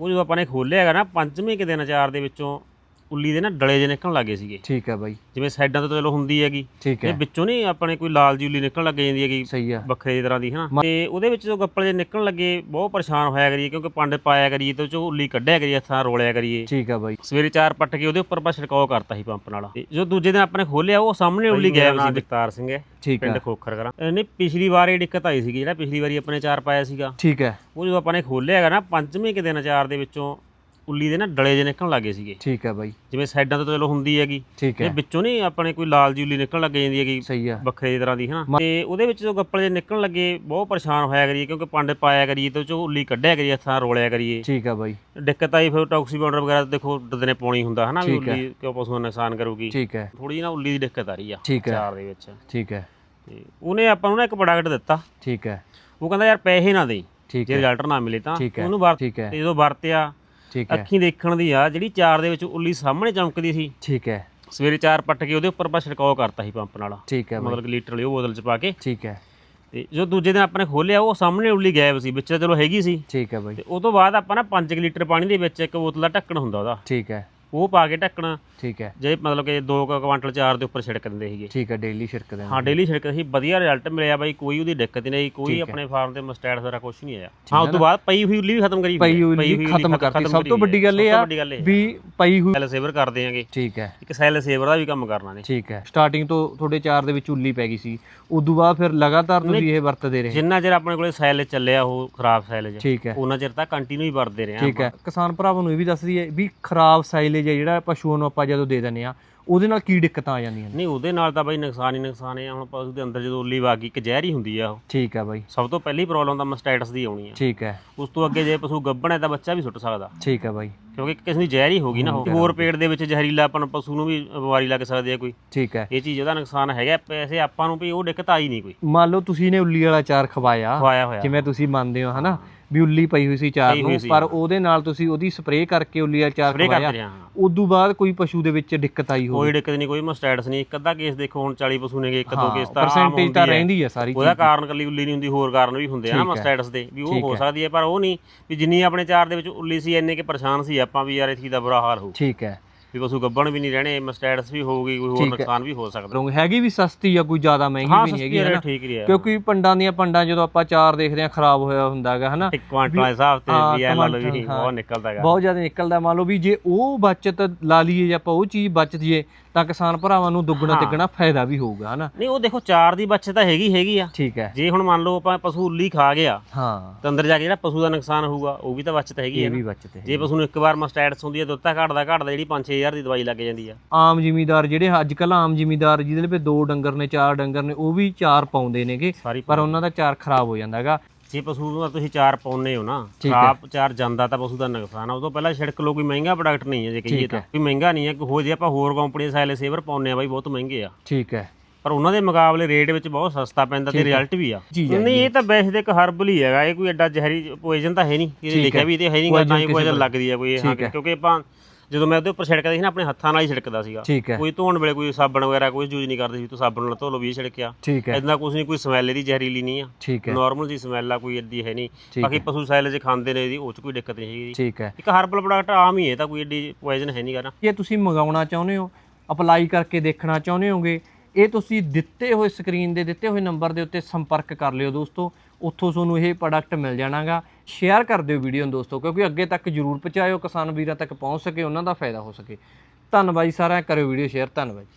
ਉਹ ਜਦੋਂ ਆਪਾਂ ਨੇ ਖੋਲਿਆ ਹੈਗਾ ਨਾ ਪੰਜਵੇਂ ਕਿ ਦਿਨ ਅਚਾਰ ਦੇ ਵਿੱਚੋਂ ਉੱਲੀ ਦੇ ਨਾ ਡਲੇ ਜਿਹੇ ਨਿਕਲਣ ਲੱਗੇ ਸੀਗੇ। ਠੀਕ ਹੈ ਬਾਈ। ਜਿਵੇਂ ਸਾਈਡਾਂ ਤੋਂ ਚਲੋ ਹੁੰਦੀ ਹੈਗੀ। ਠੀਕ ਹੈ। ਵਿੱਚੋਂ ਨਹੀਂ ਆਪਣੇ ਕੋਈ ਲਾਲ ਜਿਹੀ ਉੱਲੀ ਨਿਕਲਣ ਲੱਗ ਜਾਂਦੀ ਹੈਗੀ ਸਹੀ ਆ। ਵੱਖਰੇ ਜਿਹੀ ਤਰ੍ਹਾਂ ਦੀ ਹਨਾ? ਤੇ ਉਹਦੇ ਵਿੱਚ ਜਦੋਂ ਗੱਪਲ ਜੇ ਨਿਕਲਣ ਲੱਗੇ ਬਹੁਤ ਪਰੇਸ਼ਾਨ ਹੋਇਆ ਕਰੀਏ ਕਿਉਂਕਿ ਪੰਡ ਪਾਇਆ ਕਰੀਏ ਤੇ ਚੋਂ ਉੱਲੀ ਕੱਢਿਆ ਕਰੀਏ ਹੱਥਾਂ ਰੋਲਿਆ ਕਰੀਏ। ਠੀਕ ਆ ਬਾਈ। ਸਵੇਰੇ ਚਾਰ ਪੱਟ ਕੇ ਉਹਦੇ ਉੱਪਰ ਆਪਾਂ ਛਿੜਕਾਅ ਕਰਤਾ ਸੀ ਪੰਪ ਨਾਲ। ਤੇ ਜਦੋਂ ਦੂਜੇ ਦਿਨ ਆਪਣੇ ਖੋਲਿਆ ਉਹ ਸਾਹਮਣੇ ਉੱਲੀ ਗਾਇਬ ਸੀ ਜਗਤਾਰ ਸਿੰਘ ਹੈ। ਠੀਕ ਪਿੰਡ ਖੋਖਰ ਕਰਾਂ। ਨਹੀਂ ਪਿਛਲੀ ਵਾਰ ਇਹ ਦਿੱਕਤ ਆਈ ਸੀਗੀ ਜਿਹੜਾ ਪਿਛਲੀ ਵਾਰੀ ਆਪਣੇ ਚਾਰ ਪਾਇਆ ਸੀਗਾ। ਠੀਕ ਹੈ। ਉਹ ਜਦੋਂ ਆਪਾਂ ਨੇ ਖੋਲਿਆ ਹੈਗਾ ਨਾ ਪੰਜਵੇਂ ਕਿ ਦਿਨ ਅਚਾਰ ਦੇ ਵਿੱਚੋਂ ਉੱਲੀ ਦੇ ਨਾ ਡਲੇ ਜਿਹੇ ਨਿਕਲਣ ਲੱਗੇ ਸੀਗੇ। ਠੀਕ ਹੈ ਬਾਈ। ਜਿਵੇਂ ਸਾਈਡਾਂ ਤੋਂ ਤਾਂ ਚਲੋ ਹੁੰਦੀ ਹੈਗੀ। ਠੀਕ ਹੈ ਵਿੱਚੋਂ ਨਹੀਂ ਆਪਣੇ ਕੋਈ ਲਾਲ ਉੱਲੀ ਨਿਕਲਣ ਲੱਗ ਜਾਂਦੀ ਹੈਗੀ ਸਹੀ ਆ। ਵੱਖਰੇ ਜਿਹੀ ਤਰ੍ਹਾਂ ਦੀ ਹਨਾ? ਤੇ ਉਹਦੇ ਵਿੱਚ ਜਦੋਂ ਗੱਪਲ ਜੇ ਨਿਕਲਣ ਲੱਗੇ ਬਹੁਤ ਪਰੇਸ਼ਾਨ ਹੋਇਆ ਕਰੀਏ ਕਿਉਂਕਿ ਪੰਡ ਪਾਇਆ ਕਰੀਏ ਤੇ ਉਹ ਚੋਂ ਉੱਲੀ ਕੱਢਿਆ ਕਰੀਏ ਨਾਲ ਰੋਲਿਆ ਕਰੀਏ। ਠੀਕ ਆ ਬਾਈ। ਦਿੱਕਤ ਆਈ ਫਿਰ ਟੌਕਸੀ ਪਾਊਡਰ ਵਗੈਰਾ ਤਾਂ ਦੇਖੋ ਦੁੱਧ ਨੇ ਪਾਉਣੀ ਹੁੰਦਾ ਹਨਾ ਵੀ ਠੀਕ ਹੈ। ਉੱਲੀ ਕਿਉਂ ਪਸ਼ੂ ਨੂੰ ਨੁਕਸਾਨ ਕਰੂਗੀ। ਠੀਕ ਹੈ ਥੋੜੀ ਜਿਹੀ ਨਾ ਉੱਲੀ ਦੀ ਦਿੱਕਤ ਆ ਰਹੀ ਆ ਠੀਕ ਹੈ ਚਾਰ ਦੇ ਵਿੱਚ। ਠੀਕ ਹੈ ਤੇ ਉਹਨੇ ਆਪਾਂ ਨੂੰ ਨਾ ਇੱਕ ਪ੍ਰੋਡਕਟ ਦਿੱਤਾ। ਠੀਕ ਹੈ ਉਹ ਕਹਿੰਦਾ ਯਾਰ ਪੈਸੇ ਨਾ ਦੇਈ। ਠੀਕ ਜੇ ਹੈ ਰਿਜ਼ਲਟ ਨਾ ਮਿਲੇ ਤਾਂ ਠੀਕ ਹੈ। ਉਹਨੂੰ ਵਰਤ ਠੀਕ ਹੈ ਤੇ ਜਦੋਂ ਵਰਤਿਆ ਠੀਕ ਹੈ। ਅੱਖੀਂ ਦੇਖਣ ਦੀ ਆ ਜਿਹੜੀ ਚਾਰ ਦੇ ਵਿੱਚ ਉੱਲੀ ਸਾਹਮਣੇ ਚਮਕਦੀ ਸੀ। ਠੀਕ ਹੈ। ਸਵੇਰੇ ਚਾਰ ਪੱਟ ਕੇ ਉਹਦੇ ਉੱਪਰ ਆਪਾਂ ਛਿੜਕਾਅ ਕਰਤਾ ਸੀ ਪੰਪ ਨਾਲ। ਠੀਕ ਹੈ ਮਤਲਬ ਲੀਟਰ ਵਾਲੀ ਉਹ ਬੋਤਲ ਚ ਪਾ ਕੇ। ਠੀਕ ਹੈ। ਤੇ ਜਦੋਂ ਦੂਜੇ ਦਿਨ ਆਪਣੇ ਖੋਲਿਆ ਉਹ ਸਾਹਮਣੇ ਉੱਲੀ ਗਾਇਬ ਸੀ ਵਿੱਚ ਚਲੋ ਹੈਗੀ ਸੀ। ਠੀਕ ਹੈ ਬਾਈ। ਤੇ ਉਹ ਤੋਂ ਬਾਅਦ ਆਪਾਂ ਨਾ 5 ਲੀਟਰ ਪਾਣੀ ਦੇ ਵਿੱਚ ਇੱਕ ਬੋਤਲ ਦਾ ਢੱਕਣ ਹੁੰਦਾ ਉਹਦਾ। ਠੀਕ ਹੈ। ਉਹ ਪਾ ਕੇ ਢੱਕਣਾ। ਠੀਕ ਹੈ। ਜੇ ਮਤਲਬ ਕਿ 2 ਕੁਆਂਟਲ ਚਾਰ ਦੇ ਉੱਪਰ ਛਿੜਕ ਦਿੰਦੇ ਸੀਗੇ। ਠੀਕ ਹੈ ਡੇਲੀ ਛਿੜਕਦੇ ਹਾਂ ਡੇਲੀ ਛਿੜਕ ਸੀ ਵਧੀਆ ਰਿਜ਼ਲਟ ਮਿਲਿਆ ਬਾਈ ਕੋਈ ਉਹਦੀ ਦਿੱਕਤ ਹੀ ਨਹੀਂ ਕੋਈ ਆਪਣੇ ਫਾਰਮ ਤੇ ਮਸਟੈਡ ਸਾਰਾ ਕੁਝ ਨਹੀਂ ਆਇਆ। ਹਾਂ ਉਸ ਤੋਂ ਬਾਅਦ ਪਈ ਹੋਈ ਉੱਲੀ ਵੀ ਖਤਮ ਕਰੀ ਪਈ ਹੋਈ ਖਤਮ ਕਰਤੀ ਸਭ ਤੋਂ ਵੱਡੀ ਗੱਲ ਇਹ ਆ ਵੀ ਪਈ ਹੋਈ ਸੈਲ ਸੇਵਰ ਕਰਦੇ ਆਂਗੇ ਠੀਕ ਹੈ। ਇੱਕ ਸੈਲ ਸੇਵਰ ਦਾ ਵੀ ਕੰਮ ਕਰਨਾ ਨੇ। ਠੀਕ ਹੈ। ਸਟਾਰਟਿੰਗ ਤੋਂ ਤੁਹਾਡੇ ਚਾਰ ਦੇ ਵਿੱਚ ਉੱਲੀ ਪੈ ਗਈ ਸੀ। ਉਦੋਂ ਬਾਅਦ ਫਿਰ ਲਗਾਤਾਰ ਤੁਸੀਂ ਇਹ ਵਰਤਦੇ ਰਹੇ। ਜਿੰਨਾ ਚਿਰ ਆਪਣੇ ਕੋਲੇ ਸੈਲ ਚੱਲਿਆ ਉਹ ਖਰਾਬ ਸੈਲ ਠੀਕ ਹੈ। ਉਹਨਾਂ ਚਿਰ ਤਾਂ ਕੰਟੀਨਿਊ ਹੀ ਵਰਤਦੇ ਰਹੇ ਠੀਕ ਹੈ। ਕਿਸਾਨ ਭਰਾਵਾਂ ਨੂੰ ਇਹ ਵੀ ਦੱਸ ਦਈਏ ਵੀ ਖਰਾਬ ਸਾਈਲੇਜ ਹੈ ਜਿਹੜਾ ਪਸ਼ੂਆਂ ਨੂੰ ਆਪਾਂ ਜਦੋਂ ਦੇ ਦਿੰਦੇ ਆ ਉਹਦੇ ਨਾਲ ਕੀ ਦਿੱਕਤਾਂ ਆ ਜਾਂਦੀਆਂ ਨੇ? ਨਹੀਂ ਉਹਦੇ ਨਾਲ ਤਾਂ ਬਾਈ ਨੁਕਸਾਨ ਹੀ ਨੁਕਸਾਨ ਹੈ ਹੁਣ ਪਸ਼ੂ ਦੇ ਅੰਦਰ ਜਦੋਂ ਉੱਲੀ ਵਾਗੀ ਇੱਕ ਜ਼ਹਿਰ ਹੀ ਹੁੰਦੀ ਆ ਉਹ। ਠੀਕ ਹੈ ਬਾਈ। ਸਭ ਤੋਂ ਪਹਿਲੀ ਪ੍ਰੋਬਲਮ ਤਾਂ ਮਸਟੈਟਸ ਦੀ ਆਉਣੀ ਆ। ਠੀਕ ਹੈ ਉਸ ਤੋਂ ਅੱਗੇ ਜੇ ਪਸ਼ੂ ਗੱਭਣ ਹੈ ਤਾਂ ਬੱਚਾ ਵੀ ਸੁੱਟ ਸਕਦਾ। ਠੀਕ ਹੈ ਬਾਈ। ਕਿਉਂਕਿ ਕਿਸੇ ਦੀ ਜ਼ਹਿਰ ਹੀ ਹੋਗੀ ਨਾ ਉਹ। ਹੋਰ ਪੇਟ ਦੇ ਵਿੱਚ ਜ਼ਹਿਰੀਲਾ ਆਪਾਂ ਨੂੰ ਪਸ਼ੂ ਨੂੰ ਵੀ ਬਿਮਾਰੀ ਲੱਗ ਸਕਦੀ ਹੈ ਕੋਈ। ਠੀਕ ਹੈ ਇਹ ਚੀਜ਼ ਉਹਦਾ ਨੁਕਸਾਨ ਹੈਗਾ ਪੈਸੇ ਆਪਾਂ ਨੂੰ ਵੀ ਉਹ ਦਿੱਕਤ ਆਈ ਨਹੀਂ ਕੋਈ। ਮੰਨ ਲਓ ਤੁਸੀਂ ਨੇ ਉੱਲੀ ਵਾਲਾ ਚਾਰ ਖਵਾਇਆ। ਖਵਾਇਆ ਹੋਇਆ। ਜਿਵੇਂ ਤੁਸੀਂ ਮੰਨਦੇ ਹੋ ਹਨਾ? ਵੀ ਉੱਲੀ ਪਈ ਹੋਈ ਸੀ ਚਾਰ ਪਈ ਹੋਈ ਨੂੰ ਸੀ। ਪਰ ਉਹਦੇ ਨਾਲ ਤੁਸੀਂ ਉਹਦੀ ਸਪਰੇਅ ਕਰਕੇ ਉੱਲੀ ਵਾਲਾ ਚਾਰ ਸਪਰੇ ਖਵਾਇਆ ਕਰਦੇ ਉਦੋਂ ਬਾਅਦ ਕੋਈ ਪਸ਼ੂ ਦੇ ਵਿੱਚ ਦਿੱਕਤ ਆਈ ਹੋਵੇ ਕੋਈ ਦਿੱਕਤ ਨਹੀਂ ਕੋਈ ਮਸਟੈਟਸ ਨਹੀਂ ਇੱਕ ਅੱਧਾ ਕੇਸ ਦੇਖੋ ਹੁਣ 40 ਪਸ਼ੂ ਨੇਗੇ ਇੱਕ ਦੋ ਕੇਸ ਤਾਂ ਆਮ ਪਰਸੈਂਟੇਜ ਹੁੰਦੀ ਤਾਂ ਹੈ। ਰਹਿੰਦੀ ਹੈ ਸਾਰੀ ਉਹਦਾ ਕਾਰਨ ਕੱਲੀ ਉੱਲੀ ਨਹੀਂ ਹੁੰਦੀ ਹੋਰ ਕਾਰਨ ਵੀ ਹੁੰਦੇ ਆ ਨਾ। ਮਸਟੈਟਸ ਦੇ ਵੀ ਉਹ ਹੈ। ਸਕਦੀ ਹੈ ਪਰ ਉਹ ਨਹੀਂ ਵੀ ਜਿੰਨੀ ਆਪਣੇ ਚਾਰ ਦੇ ਵਿੱਚ ਉੱਲੀ ਸੀ ਇੰਨੇ ਕਿ ਪਰੇਸ਼ਾਨ ਸੀ ਆਪਾਂ ਵੀ ਯਾਰ ਇਥੀ ਦਾ ਬੁਰਾ ਹਾਲ ਹੋ ਠੀਕ ਹੈ ਵੀ ਪਸ਼ੂ ਗੱਭਣ ਵੀ ਨਹੀਂ ਰਹਿਣੇ ਮਸਟੈਟਸ ਵੀ ਹੋਊਗੀ ਕੋਈ ਹੋਰ ਠੀਕ ਹੈ। ਨੁਕਸਾਨ ਵੀ ਹੋ ਸਕਦਾ। ਰੋਂਗ ਹੈਗੀ ਵੀ ਸਸਤੀ ਆ ਕੋਈ ਜ਼ਿਆਦਾ ਮਹਿੰਗੀ ਹਾਂ ਵੀ ਨਹੀਂ ਹੈਗੀ ਸਸਤੀ ਹੈ ਹੈ ਨਾ ਠੀਕ ਰਿਹਾ। ਕਿਉਂਕਿ ਪੰਡਾਂ ਦੀਆਂ ਪੰਡਾਂ ਜਦੋਂ ਆਪਾਂ ਚਾਰ ਦੇਖਦੇ ਆ ਖਰਾਬ ਹੋਇਆ ਹੁੰਦਾ ਹੈਗਾ ਹਨਾ? ਇੱਕ ਕੁਆਂਟਲ ਦੇ ਹਿਸਾਬ ਤੇ ਹਾਂ, ਵੀ ਐ ਲਓ ਵੀ ਟਮਾਟਰ, ਹਾਂ। ਬਹੁਤ ਨਿਕਲਦਾ ਹੈਗਾ। ਬਹੁਤ ਜ਼ਿਆਦਾ ਨਿਕਲਦਾ ਮੰਨ ਲਓ ਵੀ ਜੇ ਉਹ ਬਚਤ ਲਾ ਲਈਏ ਜੇ ਆਪਾਂ ਉਹ ਚੀਜ਼ ਬਚ ਜੀਏ ਤਾਂ ਕਿਸਾਨ ਭਰਾਵਾਂ ਨੂੰ ਦੁੱਗਣਾ ਤਿੱਗਣਾ ਫਾਇਦਾ ਵੀ ਹੋਊਗਾ ਹਨਾ? ਨਹੀਂ ਉਹ ਦੇਖੋ ਚਾਰ ਦੀ ਬੱਚਤ ਤਾਂ ਹੈਗੀ ਹੈਗੀ ਆ। ਠੀਕ ਹੈ। ਜੇ ਹੁਣ ਮੰਨ ਲਓ ਆਪਾਂ ਪਸ਼ੂ ਉੱਲੀ ਖਾ ਗਿਆ ਹਾਂ। ਤਾਂ ਅੰਦਰ ਜਾ ਕੇ ਜਿਹੜਾ ਪਸ਼ੂ ਦਾ ਨੁਕਸਾਨ ਹੋਊਗਾ ਉਹ ਵੀ ਤਾਂ ਬਚਤ ਹੈਗੀ ਇਹ ਹੈ ਵੀ ਨਾ ਬਚਤ ਹੈ ਜੇ ਪਸ਼ੂ ਨੂੰ ਇੱਕ ਵਾਰ ਮਸਟੈਟਸ ਹੁੰਦੀ ਹੈ ਦੁੱਧ ਤਾਂ ਘਟਦਾ ਘਟਦਾ ਜਿਹੜੀ 5-6000 ਦੀ ਦਵਾਈ ਲੱਗ ਜਾਂਦੀ ਆ। ਆਮ ਜ਼ਿਮੀਦਾਰ ਜਿਹੜੇ ਅੱਜ ਕੱਲ ਆਮ ਜ਼ਿਮੀਦਾਰ ਜਿਹਦੇ ਲਈ ਦੋ ਡੰਗਰ ਨੇ ਚਾਰ ਡੰਗਰ ਨੇ ਉਹ ਵੀ ਚਾਰ ਪਾਉਂਦੇ ਨੇਗੇ ਸਾਰੀ ਪਰ ਉਹਨਾਂ ਦਾ ਚਾਰ ਖਰਾਬ ਹੋ ਜਾਂਦਾ ਹੈਗਾ। ਜੇ ਪਸ਼ੂ ਨੂੰ ਤੁਸੀਂ ਚਾਰ ਪਾਉਨੇ ਹੋ ਨਾ। ਖਰਾਬ ਚਾਰ ਜਾਂਦਾ ਤਾਂ ਪਸ਼ੂ ਦਾ ਨੁਕਸਾਨ ਆ। ਉਹ ਤੋਂ ਪਹਿਲਾਂ ਛਿੜਕ ਲੋ ਕੋਈ ਮਹਿੰਗਾ ਪ੍ਰੋਡਕਟ ਨਹੀਂ ਹੈ ਜੇ ਕਹੀਏ ਤਾਂ। ਕੋਈ ਮਹਿੰਗਾ ਨਹੀਂ ਹੈ ਕਿ ਹੋ ਜੇ ਆਪਾਂ ਹੋਰ ਕੰਪਨੀ ਦੇ ਸਾਇਲੇ ਸੇਵਰ ਪਾਉਨੇ ਆ ਬਾਈ ਬਹੁਤ ਮਹਿੰਗੇ ਆ। ਠੀਕ ਹੈ। ਪਰ ਉਹਨਾਂ ਦੇ ਮੁਕਾਬਲੇ ਰੇਟ ਵਿੱਚ ਬਹੁਤ ਸਸਤਾ ਪੈਂਦਾ ਤੇ ਰਿਜ਼ਲਟ ਵੀ ਆ। ਨਹੀਂ ਇਹ ਤਾਂ ਵੈਸੇ ਤੇ ਇੱਕ ਹਰਬਲ ਹੀ ਹੈਗਾ ਇਹ ਕੋਈ ਐਡਾ ਜ਼ਹਿਰੀ ਪੋਇਜ਼ਨ ਤਾਂ ਹੈ ਨਹੀਂ। ਇਹ ਲਿਖਿਆ। ਵੀ ਤੇ ਹੈ ਨਹੀਂ Poison ਤਾਂ ਦਾ- ਲੱਗਦੀ ਹੈ ਕੋਈ ਹੈ। ਕਿਉਂਕਿ ਆਪਾਂ ਜਦੋਂ ਮੈਂ ਉਹਦੇ ਉੱਪਰ ਛਿੜਕਦਾ ਸੀ ਨਾ ਆਪਣੇ ਹੱਥਾਂ ਨਾਲ ਹੀ ਛਿੜਕਦਾ ਸੀਗਾ। ਠੀਕ ਹੈ। ਕੋਈ ਧੋਣ ਵੇਲੇ ਕੋਈ ਸਾਬਣ ਵਗੈਰਾ ਕੋਈ ਯੂਜ਼ ਨਹੀਂ ਕਰਦੇ ਸੀ ਤੂੰ ਸਾਬਣ ਨਾਲ ਧੋ ਲਓ ਵੀ ਇਹ ਛਿੜਕਿਆ। ਠੀਕ ਹੈ। ਇਦਾਂ ਕੁਝ ਨਹੀਂ ਕੋਈ ਸਮੈਲ ਇਹਦੀ ਜ਼ਹਿਰੀਲੀ ਨਹੀਂ ਆ। ਠੀਕ ਹੈ। ਨਾਰਮਲ ਜੀ ਸਮੈਲ ਆ ਕੋਈ ਏਡੀ ਹੈ ਨਹੀਂ। ਬਾਕੀ ਪਸ਼ੂ ਸਾਇਲ ਜੇ ਖਾਂਦੇ ਨੇ ਇਹਦੀ ਉਹ ਚ ਕੋਈ ਦਿੱਕਤ ਨਹੀਂ ਹੈਗੀ ਠੀਕ ਹੈ। ਇੱਕ ਹਰਬਲ ਪ੍ਰੋਡਕਟ ਆਮ ਹੀ ਹੈ ਤਾਂ ਕੋਈ ਏਡੀ ਪੋਇਜ਼ਨ ਹੈ ਨਹੀਂਗਾ ਨਾ। ਜੇ ਤੁਸੀਂ ਮੰਗਾਉਣਾ ਚਾਹੁੰਦੇ ਹੋ ਅਪਲਾਈ ਕਰਕੇ ਦੇਖਣਾ ਚਾਹੁੰਦੇ ਹੋਗੇ ਇਹ ਤੁਸੀਂ ਦਿੱਤੇ ਹੋਏ ਸਕਰੀਨ ਦੇ ਦਿੱਤੇ ਹੋਏ ਨੰਬਰ ਦੇ ਉੱਤੇ ਸੰਪਰਕ ਕਰ ਲਿਓ ਦੋਸਤੋ। ਉੱਥੋਂ ਤੁਹਾਨੂੰ ਇਹ ਪ੍ਰੋਡਕਟ ਮਿਲ ਜਾਣਾਗਾ। ਸ਼ੇਅਰ ਕਰ ਦਿਓ ਵੀਡੀਓ ਨੂੰ ਦੋਸਤੋ, ਕਿਉਂਕਿ ਅੱਗੇ ਤੱਕ ਜਰੂਰ ਪਹੁੰਚਾਇਓ, ਕਿਸਾਨ ਵੀਰਾਂ ਤੱਕ ਪਹੁੰਚ ਸਕੇ, ਉਹਨਾਂ ਦਾ ਫਾਇਦਾ ਹੋ ਸਕੇ। ਧੰਨਵਾਦ ਜੀ ਸਾਰਿਆਂ ਕਰਿਓ ਵੀਡੀਓ ਸ਼ੇਅਰ ਧੰਨਵਾਦ ਜੀ।